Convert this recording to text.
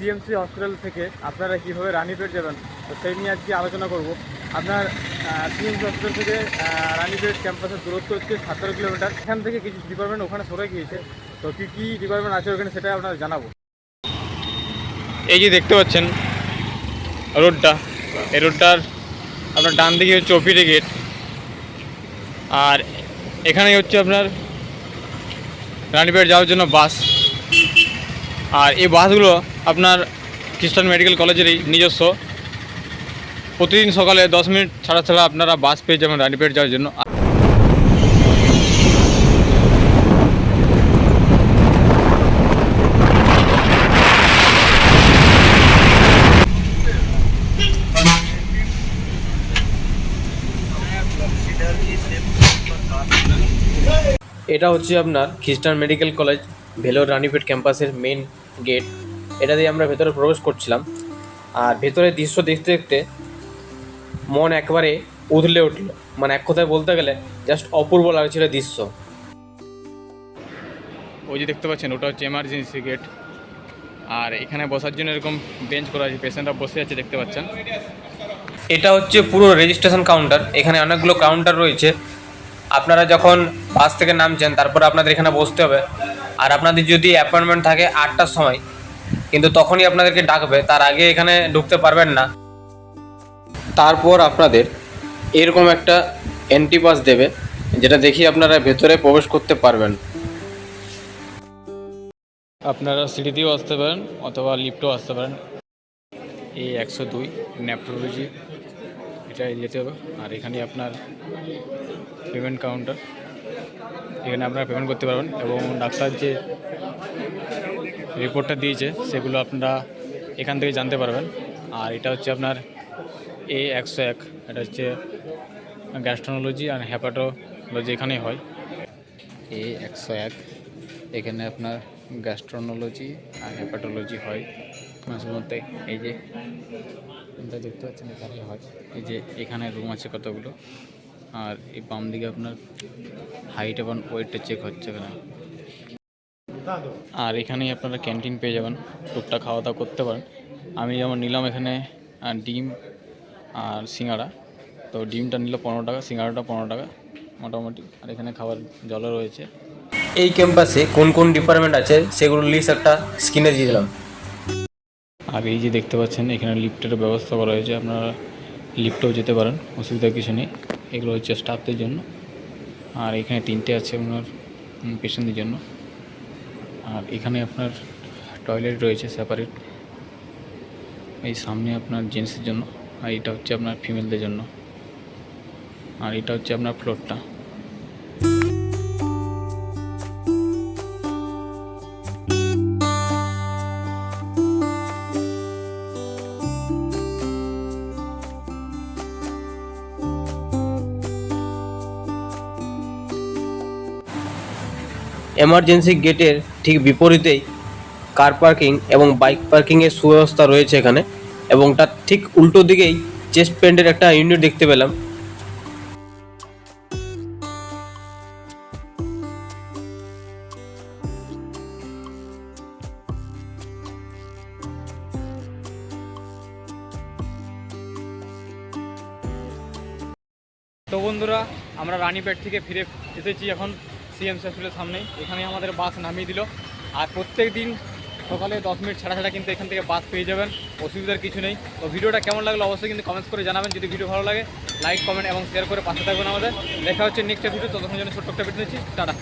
CMC hospital থেকে আপনারা কীভাবে রানীপেট যাবেন, তো সেই নিয়ে আজকে আলোচনা করব। আপনার সিএমসি হসপিটাল থেকে রানীপেট ক্যাম্পাসের দূরত্ব হচ্ছে সতেরো কিলোমিটার। এখান থেকে কিছু ডিপার্টমেন্ট ওখানে সরে গিয়েছে, তো কী কী ডিপার্টমেন্ট আছে ওখানে সেটা আপনার জানাব। এই যে দেখতে পাচ্ছেন, রোডটা, এই রোডটার আপনার ডান দিকে হচ্ছে ওপিডি গেট আর এখানেই হচ্ছে আপনার রানীপেট যাওয়ার জন্য বাস আর এই বাসগুলো আপনার খ্রিস্টান মেডিকেল কলেজেরই নিজস্ব। প্রতিদিন সকালে দশ মিনিট ছাড়া ছাড়া আপনারা বাস পেয়ে যাবেন রানীপেট যাওয়ার জন্য। এটা হচ্ছে আপনার খ্রিস্টান মেডিকেল কলেজ ভেলোর রানীপেট ক্যাম্পাসের মেন গেট এটা দিয়ে আমরা ভেতরে প্রবেশ করছিলাম। আর ভেতরের দৃশ্য দেখতে দেখতে মন একবারে উথলে উঠল। মানে এক কথায় বলতে গেলে জাস্ট অপূর্ব লাগছিল দৃশ্য। ওই যে দেখতে পাচ্ছেন ওটা হচ্ছে এমার্জেন্সি গেট আর এখানে বসার জন্য এরকম বেঞ্চ করা আছে পেশেন্টরা বসে আছে দেখতে পাচ্ছেন। এটা হচ্ছে পুরো রেজিস্ট্রেশন কাউন্টার এখানে অনেকগুলো কাউন্টার রয়েছে। আপনারা যখন বাস থেকে নামছেন তারপর আপনাদের এখানে বসতে হবে। আর আপনাদের যদি অ্যাপয়েন্টমেন্ট থাকে আটটার সময় কিন্তু তখনই আপনাদেরকে ডাকবে তার আগে এখানে ঢুকতে পারবেন না। তারপর আপনাদের এরকম একটা এন্ট্রি পাস দেবে যেটা দেখি আপনারা ভেতরে প্রবেশ করতে পারবেন। আপনারা সিঁড়ি দিয়েও আসতে পারেন অথবা লিফটও আসতে পারেন। এই একশো দুই ন্যাপ্টোলজি এটা যেতে হবে। আর এখানে আপনার পেমেন্ট কাউন্টার এখানে আপনারা পেমেন্ট করতে পারবেন এবং ডাক্তার যে রিপোর্টটা দিয়েছে, সেগুলো আপনারা এখান থেকে জানতে পারবেন। আর এটা হচ্ছে আপনার এ একশো এক, এটা হচ্ছে গ্যাস্ট্রোনোলজি আর হ্যাপাটোলজি এখানেই হয়। এ একশো এক, এখানে আপনার গ্যাস্ট্রোনোলজি আর হেপাটোলজি হয়। মাঝে মধ্যে এই যে দেখতে পাচ্ছেন, এখানেই হয়। এই যে, এখানে রুম আছে কতগুলো? আর এই বাম দিকে আপনার হাইট এবং ওয়েটটা চেক হচ্ছে এখানে আর এখানেই আপনারা ক্যান্টিন পেয়ে যাবেন টুকটা খাওয়া দাওয়া করতে পারেন। আমি যেমন নিলাম এখানে ডিম আর সিঙ্গাড়া। তো ডিমটা নিল পনেরো টাকা সিঙ্গাড়াটা পনেরো টাকা মোটামুটি। আর এখানে খাবার জলও রয়েছে। এই ক্যাম্পাসে কোন কোন ডিপার্টমেন্ট আছে সেগুলোর লিস্ট একটা স্ক্রিনে দিয়ে দিলাম। আর এই যে দেখতে পাচ্ছেন এখানে লিফটের ব্যবস্থা করা হয়েছে। আপনারা লিফটেও যেতে পারেন অসুবিধা কিছু নেই। এগুলো হচ্ছে স্টাফদের জন্য। আর এখানে তিনটে আছে আপনার পেশেন্টদের জন্য। আর এখানে আপনার টয়লেট রয়েছে সেপারেট এই সামনে আপনার জেন্টসের জন্য। আর এটা হচ্ছে আপনার ফিমেলদের জন্য। আর এটা হচ্ছে আপনার ফ্লোরটা এমার্জেন্সি গেটের ঠিক বিপরীতেই কার পার্কিং এবং বাইক পার্কিংয়ের সুব্যবস্থা রয়েছে এখানে এবং তার ঠিক উল্টো দিকেই চেস্ট প্যান্টের একটা ইউনিট দেখতে পেলাম। তো বন্ধুরা, আমরা রানীপেট থেকে ফিরে এসেছি এখন। সিএমসি হসপিটালের সামনেই এখানে আমাদের বাস নামিয়ে দিল। আর প্রত্যেক দিন সকালে দশ মিনিট ছাড়া ছাড়া কিন্তু এখান থেকে বাস পেয়ে যাবেন, অসুবিধার কিছু নেই। তো ভিডিওটা কেমন লাগল অবশ্যই কিন্তু কমেন্টস করে জানাবেন, যদি ভিডিও ভালো লাগে লাইক কমেন্ট এবং শেয়ার করে পাশে থাকবেন আমাদের। দেখা হচ্ছে নেক্সট ভিডিও ততক্ষণ জন্য ছোট্ট একটা ভিডিও দিচ্ছি টাটা।